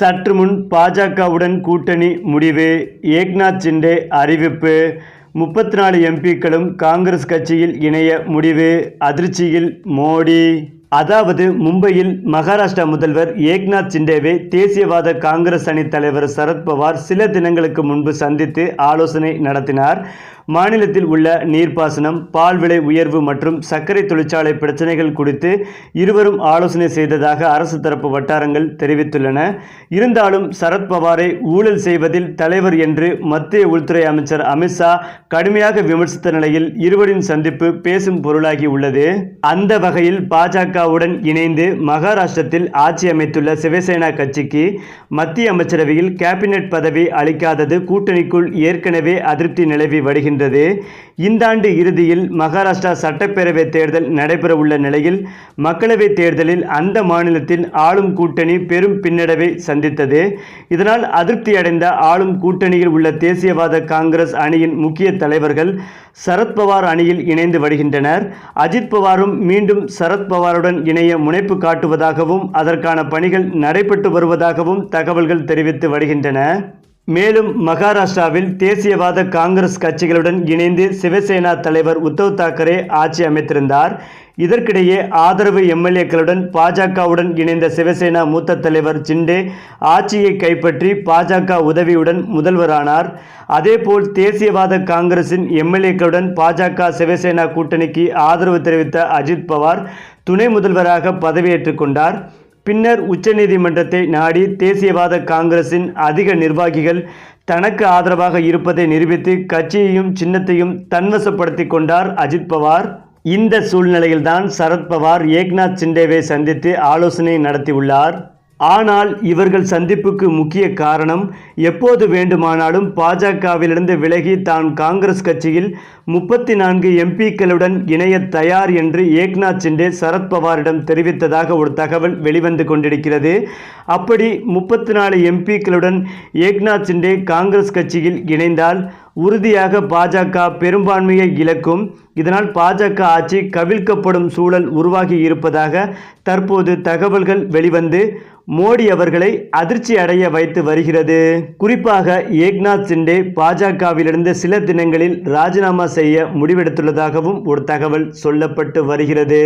சற்று முன் பாஜகவுடன் கூட்டணி முடிவு. ஏக்நாத் சிண்டே அறிவிப்பு. முப்பத்தி நாலு எம்பிக்களும் காங்கிரஸ் கட்சியில் இணைய முடிவு. அதிர்ச்சியில் மோடி. அதாவது மும்பையில் மகாராஷ்டிரா முதல்வர் ஏக்நாத் சிண்டேவை தேசியவாத காங்கிரஸ் அணி தலைவர் சரத்பவார் சில தினங்களுக்கு முன்பு சந்தித்து ஆலோசனை நடத்தினார். மாநிலத்தில் உள்ள நீர்ப்பாசனம் பால் விலை உயர்வு மற்றும் சர்க்கரை தொழிற்சாலை பிரச்சனைகள் குறித்து இருவரும் ஆலோசனை செய்ததாக அரசு தரப்பு வட்டாரங்கள் தெரிவித்துள்ளன. இருந்தாலும் சரத்பவாரை ஊழல் செய்வதில் தலைவர் என்று மத்திய உள்துறை அமைச்சர் அமித்ஷா கடுமையாக விமர்சித்த நிலையில் இருவரின் சந்திப்பு பேசும் பொருளாகி உள்ளது. அந்த வகையில் பாஜகவுடன் இணைந்து மகாராஷ்டிரத்தில் ஆட்சி அமைத்துள்ள சிவசேனா கட்சிக்கு மத்திய அமைச்சரவையில் கேபினெட் பதவி அளிக்காதது கூட்டணிக்குள் ஏற்கனவே அதிருப்தி நிலவி வருகின்றது. இந்த ஆண்டு இறுதியில் மகாராஷ்டிரா சட்டப்பேரவை தேர்தல் நடைபெறவுள்ள நிலையில் மக்களவை தேர்தலில் அந்த மாநிலத்தில் ஆளும் கூட்டணி பெரும் பின்னடைவை சந்தித்தது. இதனால் அதிருப்தி அடைந்த ஆளும் கூட்டணியில் உள்ள தேசியவாத காங்கிரஸ் அணியின் முக்கிய தலைவர்கள் சரத்பவார் அணியில் இணைந்து வருகின்றனர். அஜித் பவாரும் மீண்டும் சரத்பவாருடன் இணைய முனைப்பு காட்டுவதாகவும் அதற்கான பணிகள் நடைபெற்று வருவதாகவும் தகவல்கள் தெரிவித்து வருகின்றன. மேலும் மகாராஷ்டிராவில் தேசியவாத காங்கிரஸ் கட்சிகளுடன் இணைந்து சிவசேனா தலைவர் உத்தவ் தாக்கரே ஆட்சி அமைத்திருந்தார். இதற்கிடையே ஆதரவு எம்எல்ஏக்களுடன் பாஜகவுடன் இணைந்த சிவசேனா மூத்த தலைவர் சிண்டே ஆட்சியை கைப்பற்றி பாஜக உதவியுடன் முதல்வரானார். அதேபோல் தேசியவாத காங்கிரசின் எம்எல்ஏக்களுடன் பாஜக சிவசேனா கூட்டணிக்கு ஆதரவு தெரிவித்த அஜித் பவார் துணை முதல்வராக பதவியேற்றுக் கொண்டார். பின்னர் உச்சநீதிமன்றத்தை நாடி தேசியவாத காங்கிரசின் அதிக நிர்வாகிகள் தனக்கு ஆதரவாக இருப்பதை நிரூபித்து கட்சியையும் சின்னத்தையும் தன்வசப்படுத்தி கொண்டார் அஜித் பவார். இந்த சூழ்நிலையில்தான் சரத்பவார் ஏக்நாத் சிண்டேவை சந்தித்து ஆலோசனை நடத்தியுள்ளார். ஆனால் இவர்கள் சந்திப்புக்கு முக்கிய காரணம் எப்போது வேண்டுமானாலும் பாஜகவிலிருந்து விலகி தான் காங்கிரஸ் கட்சியில் முப்பத்தி நான்கு எம்பிக்களுடன் இணைய தயார் என்று ஏக்நாத் சிண்டே சரத்பவாரிடம் தெரிவித்ததாக ஒரு தகவல் வெளிவந்து கொண்டிருக்கிறது. அப்படி முப்பத்தி நாலு எம்பிக்களுடன் ஏக்நாத் சிண்டே காங்கிரஸ் கட்சியில் இணைந்தால் உறுதியாக பாஜக பெரும்பான்மையை இழக்கும். இதனால் பாஜக ஆட்சி கவிழ்க்கப்படும் சூழல் உருவாகி இருப்பதாக தற்போது தகவல்கள் வெளிவந்து மோடி அவர்களை அதிர்ச்சி அடைய வைத்து வருகிறது. குறிப்பாக ஏக்நாத் சிண்டே பாஜகவிலிருந்து சில தினங்களில் ராஜினாமா செய்ய முடிவெடுத்துள்ளதாகவும் ஒரு தகவல் சொல்லப்பட்டு வருகிறது.